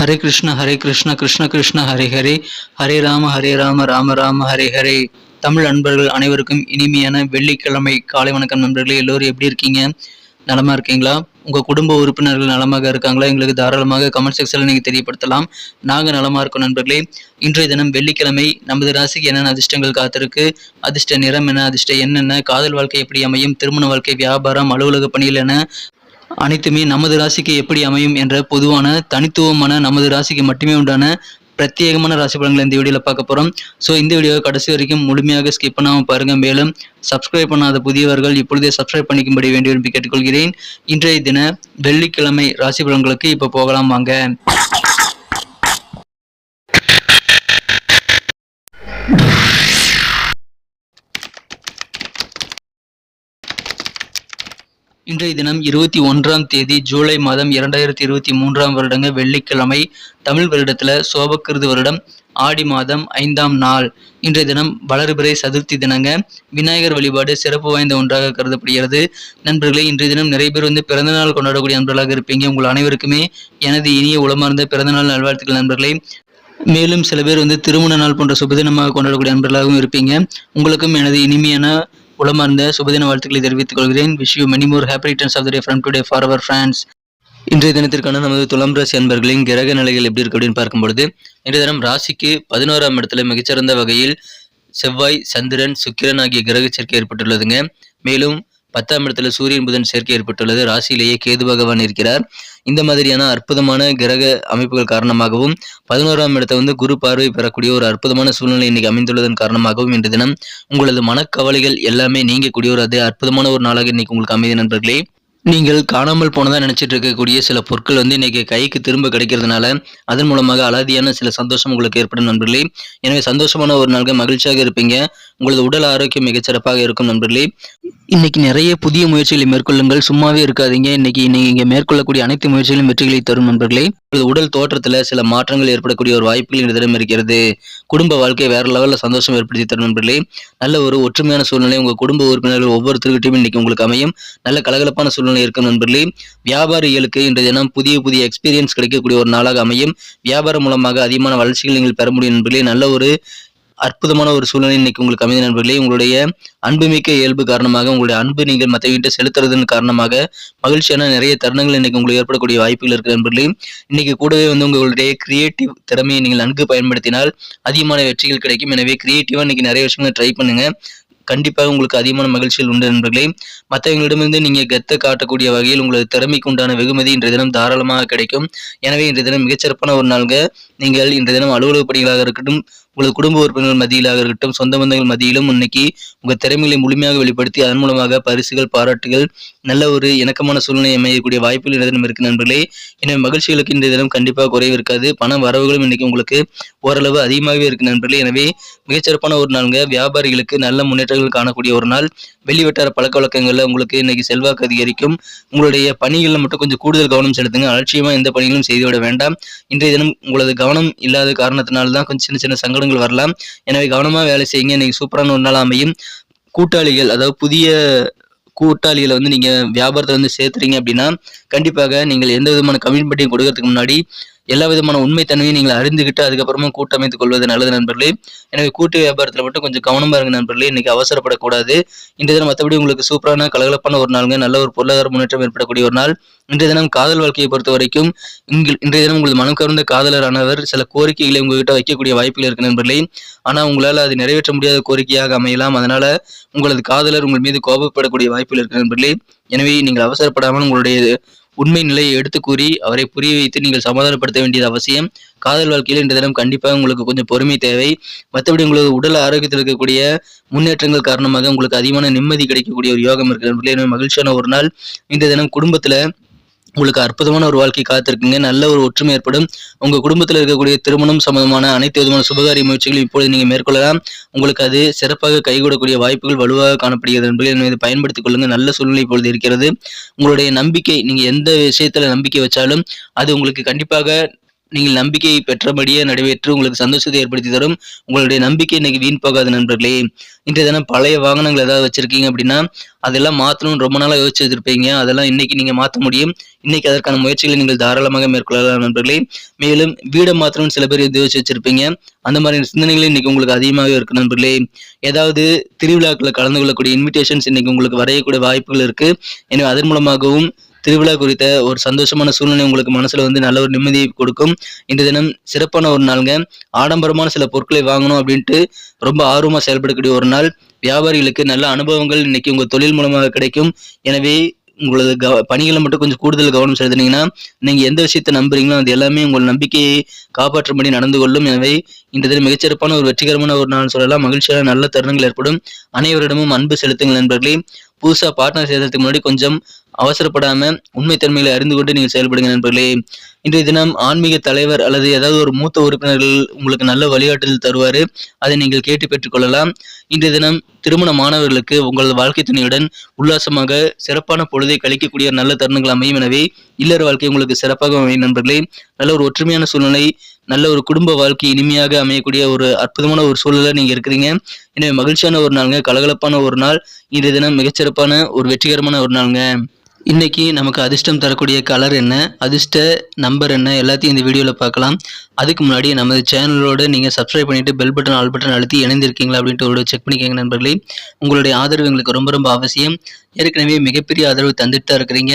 ஹரே கிருஷ்ண ஹரே கிருஷ்ண கிருஷ்ண கிருஷ்ண ஹரே ஹரே. ஹரே ராம ஹரே ராம ராம ராம ஹரே ஹரே. தமிழ் நண்பர்கள் அனைவருக்கும் இனிமையான வெள்ளிக்கிழமை காலை வணக்கம் நண்பர்களே எல்லோரும் எப்படி இருக்கீங்க? நலமா இருக்கீங்களா? உங்க குடும்ப உறுப்பினர்கள் நலமாக இருக்காங்களா? எங்களுக்கு தாராளமாக கமெண்ட் செக்ஷனில் நீங்கள் தெரியப்படுத்தலாம். நாங்க நலமா இருக்கோம் நண்பர்களே. இன்றைய தினம் வெள்ளிக்கிழமை நமது ராசிக்கு என்னென்ன அதிர்ஷ்டங்கள் காத்திருக்கு? அதிர்ஷ்ட நிறம் என்ன? அதிர்ஷ்ட என்னென்ன காதல் வாழ்க்கை எப்படி அமையும்? திருமண வாழ்க்கை வியாபாரம் அலுவலக பணிகள் என அனைத்துமே நமது ராசிக்கு எப்படி அமையும் என்ற பொதுவான தனித்துவமான நமது ராசிக்கு மட்டுமே உண்டான பிரத்யேகமான ராசி பலன்களை இந்த வீடியோவில் பார்க்க போகிறோம் ஸோ இந்த வீடியோவை கடைசி வரைக்கும் முழுமையாக ஸ்கிப் பண்ணாமல் பாருங்க. மேலும் சப்ஸ்கிரைப் பண்ணாத புதியவர்கள் இப்பொழுதே சப்ஸ்கிரைப் பண்ணிக்கும்படி வேண்டி விரும்பி கேட்டுக்கொள்கிறேன். இன்றைய தின வெள்ளிக்கிழமை ராசி பலன்களுக்கு இப்போ போகலாம் வாங்க. இன்றைய தினம் இருபத்தி ஒன்றாம் தேதி ஜூலை மாதம் இரண்டாயிரத்தி இருபத்தி மூன்றாம் வருடங்க வெள்ளிக்கிழமை தமிழ் வருடத்தில் சோபக்கிருது வருடம் ஆடி மாதம் ஐந்தாம் நாள். இன்றைய தினம் வளர்பிறை சதுர்த்தி தினங்க விநாயகர் வழிபாடு சிறப்பு வாய்ந்த ஒன்றாக கருதப்படுகிறது. நண்பர்களே இன்றைய தினம் நிறைய பேர் வந்து பிறந்தநாள் கொண்டாடக்கூடிய நண்பர்களாக இருப்பீங்க. உங்கள் அனைவருக்குமே எனது இனிய உளமார்ந்த பிறந்தநாள் நல்வாழ்த்துக்கள் நண்பர்களே. மேலும் சில பேர் வந்து திருமண நாள் போன்ற சுபதினமாக கொண்டாடக்கூடிய நண்பர்களாகவும் இருப்பீங்க. உங்களுக்கும் எனது இனிமையான உளமார்ந்த சுபதின வாழ்த்துக்களை தெரிவித்துக் கொள்கிறேன். Wish you many more happy returns of the day from today for our friends இன்றைய தினத்திற்கான நமது துலாம் ராசி அன்பர்களின் கிரக நிலைகள் எப்படி இருக்கு அப்படின்னு பார்க்கும்பொழுது இன்றைய தினம் ராசிக்கு பதினோராம் இடத்துல மிகச்சிறந்த வகையில் செவ்வாய் சந்திரன் சுக்கிரன் ஆகிய கிரக சேர்க்கை ஏற்பட்டுள்ளதுங்க. மேலும் பத்தாம் இடத்துல சூரியன் புதன் சேர்க்கை ஏற்பட்டுள்ளது. ராசியிலேயே கேது பகவான் இருக்கிறார். இந்த மாதிரியான அற்புதமான கிரக அமைப்புகள் காரணமாகவும் பதினோராம் இடத்தை வந்து குரு பார்வை பெறக்கூடிய ஒரு அற்புதமான சூழ்நிலை இன்னைக்கு அமைந்துள்ளதன் காரணமாகவும் இன்று தினம் உங்களது மனக்கவலைகள் எல்லாமே நீங்கக்கூடிய ஒரு அதே அற்புதமான ஒரு நாளாக இன்னைக்கு உங்களுக்கு அமைதி நண்பர்களே. நீங்கள் காணாமல் போனதாக நினச்சிட்டு இருக்கக்கூடிய சில பொருட்கள் வந்து இன்றைக்கி கைக்கு திரும்ப கிடைக்கிறதுனால அதன் மூலமாக அலாதியான சில சந்தோஷம் உங்களுக்கு ஏற்படும் நண்பர்களே. எனவே சந்தோஷமான ஒரு நாள்கள் மகிழ்ச்சியாக இருப்பீங்க. உங்களது உடல் ஆரோக்கியம் மிகச்சிறப்பாக இருக்கும் நண்பர்களே. இன்னைக்கு நிறைய புதிய முயற்சிகளை மேற்கொள்ளுங்கள். சும்மாவே இருக்காதீங்க. இன்னைக்கு இங்கே மேற்கொள்ளக்கூடிய அனைத்து முயற்சிகளும் வெற்றிகளை தரும் நண்பர்களே. உடல் தோற்றத்துல சில மாற்றங்கள் ஏற்படக்கூடிய ஒரு வாய்ப்புகள் இந்த தினம் இருக்கிறது. குடும்ப வாழ்க்கை வேற லெவல்ல சந்தோஷம் ஏற்படுத்தி தரும் நண்பர்களே நல்ல ஒரு ஒற்றுமையான சூழ்நிலை உங்க குடும்ப உறுப்பினர்கள் ஒவ்வொருத்தருக்கிட்டையும் இன்னைக்கு உங்களுக்கு அமையும். நல்ல கலகலப்பான சூழ்நிலை இருக்கும் நண்பர்களே. வியாபாரிகளுக்கு இன்றைய தினம் புதிய புதிய எக்ஸ்பீரியன்ஸ் கிடைக்கக்கூடிய ஒரு நாளாக அமையும். வியாபாரம் மூலமாக அதிகமான வளர்ச்சிகள் நீங்கள் பெற முடியும் நண்பர்களே. நல்ல ஒரு அற்புதமான ஒரு சூழ்நிலை இன்னைக்கு உங்களுக்கு அமைந்த நண்பர்களே. உங்களுடைய அன்புமிக்க இயல்பு காரணமாக உங்களுடைய அன்பு நீங்கள் மற்றவங்கிட்ட செலுத்துறதன் காரணமாக மகிழ்ச்சியான நிறைய தருணங்கள் இன்னைக்கு உங்களுக்கு ஏற்படக்கூடிய வாய்ப்புகள் இருக்கு நண்பர்களே. இன்னைக்கு கூடவே வந்து உங்களுடைய கிரியேட்டிவ் திறமையை நீங்கள் நன்கு பயன்படுத்தினால் அதிகமான வெற்றிகள் கிடைக்கும். எனவே கிரியேட்டிவா இன்னைக்கு நிறைய விஷயங்களை ட்ரை பண்ணுங்க. கண்டிப்பாக உங்களுக்கு அதிகமான மகிழ்ச்சிகள் உண்டு நண்பர்களே. மற்றவங்களிடமிருந்து நீங்க கெத்த காட்டக்கூடிய வகையில் உங்களது திறமைக்கு உண்டான வெகுமதி இன்றைய தினம் தாராளமாக கிடைக்கும். எனவே இன்றைய தினம் மிகச்சிறப்பான ஒரு நாள்க நீங்கள் இன்றைய தினம் அலுவலக பணிகளாக இருக்கட்டும் உங்களது குடும்ப உறுப்பினர்கள் மத்தியிலாக இருக்கட்டும் சொந்த பந்தங்கள் மத்தியிலும் இன்னைக்கு உங்க திறமைகளை முழுமையாக வெளிப்படுத்தி அதன் மூலமாக பரிசுகள் பாராட்டுகள் நல்ல ஒரு இணக்கமான சூழ்நிலை அமையக்கூடிய வாய்ப்புகள் இந்த தினம் இருக்கு நண்பர்களே. எனவே மகிழ்ச்சிகளுக்கு இந்த தினம் கண்டிப்பாக குறைவு இருக்காது. பண வரவுகளும் இன்னைக்கு உங்களுக்கு ஓரளவு அதிகமாகவே இருக்கு நண்பர்களே. எனவே மிகச்சிறப்பான ஒரு நாளுங்க. வியாபாரிகளுக்கு நல்ல முன்னேற்றங்கள் காணக்கூடிய ஒரு நாள். வெளிவட்டார பழக்க வழக்கங்களில் உங்களுக்கு இன்னைக்கு செல்வாக்கு அதிகரிக்கும். உங்களுடைய பணிகளில் மட்டும் கொஞ்சம் கூடுதல் கவனம் செலுத்துங்க. அலட்சியமாக எந்த பணிகளும் செய்துவிட வேண்டாம். இன்றைய தினம் உங்களது கவனம் இல்லாத காரணத்தினால்தான் கொஞ்சம் சின்ன சின்ன சங்கடங்கள் வரலாம் எனவே கவனமா வேலை செய்யுங்க. இன்னைக்கு சூப்பரான ஒரு நாள் அமையும். கூட்டாளிகள் அதாவது புதிய கூட்டாளிகளை வந்து நீங்க வியாபாரத்தை வந்து சேர்த்துறீங்க அப்படின்னா கண்டிப்பாக நீங்கள் எந்த விதமான கமிட்மெண்ட்டையும் கொடுக்கறதுக்கு முன்னாடி எல்லா விதமான உண்மைத்தன்மையும் நீங்கள் அறிந்துகிட்டு அதுக்கப்புறமா கூட்டமைத்துக் கொள்வது நல்லது நண்பர்களே. எனவே கூட்டு வியாபாரத்தில் மட்டும் கொஞ்சம் கவனமாக இருங்க நண்பர்களே. இன்னைக்கு அவசரப்படக்கூடாது. இன்றைய தினம் மற்றபடி உங்களுக்கு சூப்பரான கலகலப்பான ஒரு நாளுங்க. நல்ல ஒரு பொருளாதார முன்னேற்றம் ஏற்படக்கூடிய ஒரு நாள். இன்றைய தினம் காதல் வாழ்க்கையை பொறுத்த வரைக்கும் இன்றைய தினம் உங்களது மனம் கவர்ந்த காதலரானவர் சில கோரிக்கைகளை உங்ககிட்ட வைக்கக்கூடிய வாய்ப்புகள் இருக்கு நண்பர்களே. ஆனால் உங்களால் அது நிறைவேற்ற முடியாத கோரிக்கையாக அமையலாம். அதனால உங்களது காதலர் உங்கள் மீது கோபப்படக்கூடிய வாய்ப்புகள் இருக்கு நண்பர்களே. எனவே நீங்கள் அவசரப்படாமல் உங்களுடைய உண்மை நிலையை எடுத்து கூறி அவரை புரிய வைத்து நீங்கள் சமாதானப்படுத்த வேண்டியது அவசியம். காதல் வாழ்க்கையில் இன்றைய தினம் கண்டிப்பாக உங்களுக்கு கொஞ்சம் பொறுமை தேவை. மற்றபடி உங்களுக்கு உடல் ஆரோக்கியத்தில் இருக்கக்கூடிய முன்னேற்றங்கள் காரணமாக உங்களுக்கு அதிகமான நிம்மதி கிடைக்கக்கூடிய ஒரு யோகம் இருக்கிற மகிழ்ச்சியான ஒரு நாள். இந்த தினம் குடும்பத்துல உங்களுக்கு அற்புதமான ஒரு வாழ்க்கை காத்திருக்குங்க. நல்ல ஒரு ஒற்றுமை ஏற்படும். உங்க குடும்பத்தில் இருக்கக்கூடிய திருமணம் சம்பந்தமான அனைத்து விதமான சுபகாரிய முயற்சிகளும் இப்பொழுது நீங்க மேற்கொள்ளலாம். உங்களுக்கு அது சிறப்பாக கைகூடக்கூடிய வாய்ப்புகள் வலுவாக காணப்படுகிறது என்பதை இதை பயன்படுத்திக் கொள்ளுங்க. நல்ல சூழ்நிலை இப்பொழுது இருக்கிறது. உங்களுடைய நம்பிக்கை நீங்க எந்த விஷயத்துல நம்பிக்கை வச்சாலும் அது உங்களுக்கு கண்டிப்பாக நீங்கள் நம்பிக்கையை பெற்றபடியே நடைபெற்று உங்களுக்கு சந்தோஷத்தை ஏற்படுத்தி தரும். உங்களுடைய நம்பிக்கை இன்னைக்கு வீண் போகாது நண்பர்களே. இன்றைய தினம் பழைய வாகனங்கள் ஏதாவது வச்சிருக்கீங்க அப்படின்னா அதெல்லாம் மாற்றணும்னு ரொம்ப நாளாக யோசிச்சு வச்சிருப்பீங்க அதெல்லாம் இன்னைக்கு நீங்கள் மாற்ற முடியும். இன்னைக்கு அதற்கான முயற்சிகளை நீங்கள் தாராளமாக மேற்கொள்ளலாம் நண்பர்களே. மேலும் வீடை மாற்றணும்னு சில பேர் யோசிச்சு வச்சிருப்பீங்க அந்த மாதிரி சிந்தனைகள் இன்னைக்கு உங்களுக்கு அதிகமாகவே இருக்கு நண்பர்களே. ஏதாவது திருவிழாக்களில் கலந்து கொள்ளக்கூடிய இன்விடேஷன்ஸ் இன்னைக்கு உங்களுக்கு வரையக்கூடிய வாய்ப்புகள் இருக்கு. எனவே அதன் மூலமாகவும் திருவிழா குறித்த ஒரு சந்தோஷமான சூழ்நிலை உங்களுக்கு மனசுல வந்து நல்ல ஒரு நிம்மதியை கொடுக்கும். இந்த தினம் சிறப்பான ஒரு நாளுங்க. ஆடம்பரமான சில பொருட்களை வாங்கணும் அப்படின்ட்டு ரொம்ப ஆர்வமா செயல்படக்கூடிய ஒரு நாள். வியாபாரிகளுக்கு நல்ல அனுபவங்கள் இன்னைக்கு உங்க தொழில் மூலமாக கிடைக்கும். எனவே உங்களது கவ பணிகளை மட்டும் கொஞ்சம் கூடுதல் கவனம் செலுத்தினீங்கன்னா நீங்க எந்த விஷயத்தை நம்புறீங்களோ அது எல்லாமே உங்கள் நம்பிக்கையை காப்பாற்றும்படி நடந்து கொள்ளும். எனவே இந்த தினம் மிகச்சிறப்பான ஒரு வெற்றிகரமான ஒரு நாள் சொல்லலாம். மகிழ்ச்சியான நல்ல தருணங்கள் ஏற்படும். அனைவரிடமும் அன்பு செலுத்துங்கள் நண்பர்களே. புதுசாக பார்ட்னர் சேர்றதுக்கு முன்னாடி கொஞ்சம் அவசரப்படாம உண்மைத்தன்மைகளை அறிந்து கொண்டு நீங்கள் செயல்படுங்க நண்பர்களே. இன்றைய தினம் ஆன்மீக தலைவர் அல்லது ஏதாவது ஒரு மூத்த உறுப்பினர்கள் உங்களுக்கு நல்ல வழிகாட்டுதல் தருவார். அதை நீங்கள் கேட்டு பெற்றுக்கொள்ளலாம். இன்றைய தினம் திருமண மாணவர்களுக்கு உங்களது வாழ்க்கை துணையுடன் உல்லாசமாக சிறப்பான பொழுதை கழிக்கக்கூடிய நல்ல தருணங்கள் அமையும். எனவே இல்லற வாழ்க்கை உங்களுக்கு சிறப்பாக அமையும் நண்பர்களே. நல்ல ஒரு ஒற்றுமையான சூழ்நிலை நல்ல ஒரு குடும்ப வாழ்க்கை இனிமையாக அமையக்கூடிய ஒரு அற்புதமான ஒரு சூழலில் நீங்கள் இருக்கிறீங்க. எனவே மகிழ்ச்சியான ஒரு நாளுங்க கலகலப்பான ஒரு நாள். இன்றைய தினம் மிகச்சிறப்பான ஒரு வெற்றிகரமான ஒரு நாளுங்க. இன்னைக்கு நமக்கு அதிர்ஷ்டம் தரக்கூடிய கலர் என்ன? அதிர்ஷ்ட நம்பர் என்ன? எல்லாத்தையும் இந்த வீடியோவில் பார்க்கலாம். அதுக்கு முன்னாடி நமது சேனலோடு நீங்கள் சப்ஸ்கிரைப் பண்ணிவிட்டு பெல் பட்டன் ஆல் பட்டன் அழுத்தி இணைந்திருக்கீங்களா அப்படின்ட்டு ஒரு செக் பண்ணிக்கோங்க நண்பர்களே. உங்களுடைய ஆதரவு எங்களுக்கு ரொம்ப ரொம்ப அவசியம். ஏற்கனவே மிகப்பெரிய ஆதரவு தந்துட்டு தான் இருக்கிறீங்க.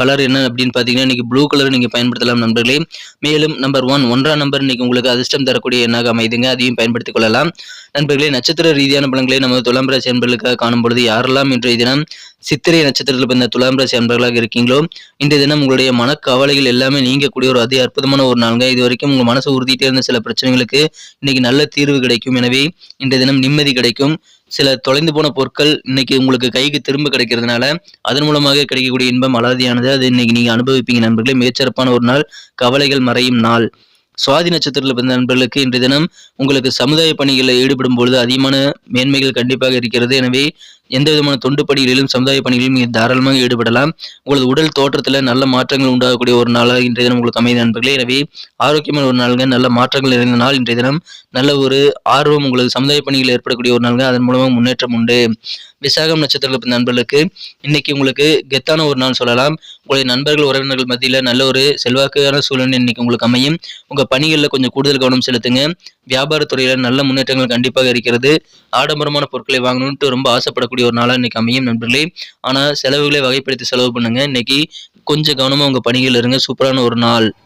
கலர் என்ன அப்படின்னு பார்த்தீங்கன்னா இன்னைக்கு ப்ளூ கலர் நீங்கள் பயன்படுத்தலாம் நண்பர்களே. மேலும் நம்பர் ஒன் ஒன்றாம் நம்பர் இன்னைக்கு உங்களுக்கு அதிர்ஷ்டம் தரக்கூடிய எண்ணாக அமைதுங்க. அதையும் பயன்படுத்திக் கொள்ளலாம். நண்பர்களே நட்சத்திர ரீதியான பலன்களை நமது துலாம் ராசி அன்பர்களுக்காக காணும் பொழுது யாரெல்லாம் இன்றைய தினம் சித்திரை நட்சத்திரத்தில் பிறந்த துலாம் ராசி அன்பர்களாக இருக்கீங்களோ இன்றைய தினம் உங்களுடைய மனக்கவலைகள் எல்லாமே நீங்கக்கூடிய ஒரு அதி அற்புதமான ஒரு நாளுங்க. இது வரைக்கும் உங்க மனசு உறுதிட்டே இருந்த சில பிரச்சனைகளுக்கு இன்னைக்கு நல்ல தீர்வு கிடைக்கும். எனவே இன்றைய தினம் நிம்மதி கிடைக்கும். சில தொலைந்து போன பொருட்கள் இன்னைக்கு உங்களுக்கு கைக்கு திரும்ப கிடைக்கிறதுனால அதன் மூலமாக கிடைக்கக்கூடிய இன்பம் அலாதியானது அது இன்னைக்கு நீங்க அனுபவிப்பீங்க நண்பர்களே. மிகச்சிறப்பான ஒரு நாள். கவலைகள் மறையும் நாள். சுவாதி நட்சத்திரத்தில் பிறந்த நண்பர்களுக்கு இன்றைய தினம் உங்களுக்கு சமுதாய பணிகளில் ஈடுபடும் பொழுது அதிகமான மேன்மைகள் கண்டிப்பாக இருக்கிறது. எனவே எந்த விதமான தொண்டு பணிகளிலும் சமுதாய பணிகளிலும் நீங்கள் தாராளமாக ஈடுபடலாம். உங்களது உடல் தோற்றத்தில் நல்ல மாற்றங்கள் உண்டாகக்கூடிய ஒரு நாளாக இன்றைய தினம் உங்களுக்கு அமைந்த நண்பர்களே. எனவே ஆரோக்கியமான ஒரு நாளுங்க நல்ல மாற்றங்கள் நிறைந்த நாள் இன்றைய தினம். நல்ல ஒரு ஆர்வம் உங்களது சமுதாய பணிகளில் ஏற்படக்கூடிய ஒரு நாளுங்க. அதன் மூலமாக முன்னேற்றம் உண்டு. விசாகம் நட்சத்திரத்தில் பிறந்த நண்பர்களுக்கு இன்னைக்கு உங்களுக்கு கெத்தான ஒரு நாள் சொல்லலாம். உங்களுடைய நண்பர்கள் உறவினர்கள் மத்தியில் நல்ல ஒரு செல்வாக்கான சூழ்நிலை இன்னைக்கு உங்களுக்கு அமையும். உங்கள் பணிகளில் கொஞ்சம் கூடுதல் கவனம் செலுத்துங்க. வியாபாரத்துறையில் நல்ல முன்னேற்றங்கள் கண்டிப்பாக இருக்கிறது. ஆடம்பரமான பொருட்களை வாங்கணும்ட்டு ரொம்ப ஆசைப்படக்கூடிய ஒரு நாளாக இன்னைக்கு அமையும் நண்பர்களே. ஆனால் செலவுகளை வகைப்படுத்தி செலவு பண்ணுங்க. இன்னைக்கு கொஞ்சம் கவனமாக உங்கள் பணிகள் இருங்க. சூப்பரான ஒரு நாள்.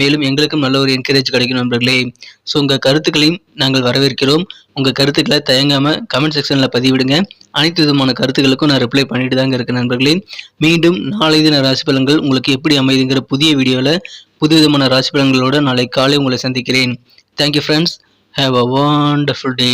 மேலும் எங்களுக்கும் நல்ல ஒரு என்கரேஜ் கிடைக்கும் நண்பர்களே. ஸோ உங்கள் கருத்துக்களையும் நாங்கள் வரவேற்கிறோம். உங்கள் கருத்துக்களை தயங்காமல் கமெண்ட் செக்ஷனில் பதிவிடுங்க. அனைத்து விதமான கருத்துக்களுக்கும் நான் ரிப்ளை பண்ணிட்டு தாங்க இருக்கேன் நண்பர்களே. மீண்டும் நாளை தின ராசி பலன்கள் உங்களுக்கு எப்படி அமைதுங்கிற புதிய வீடியோவில் புது விதமான ராசி பலன்களோடு நாளை காலை உங்களை சந்திக்கிறேன். Thank you friends have a wonderful day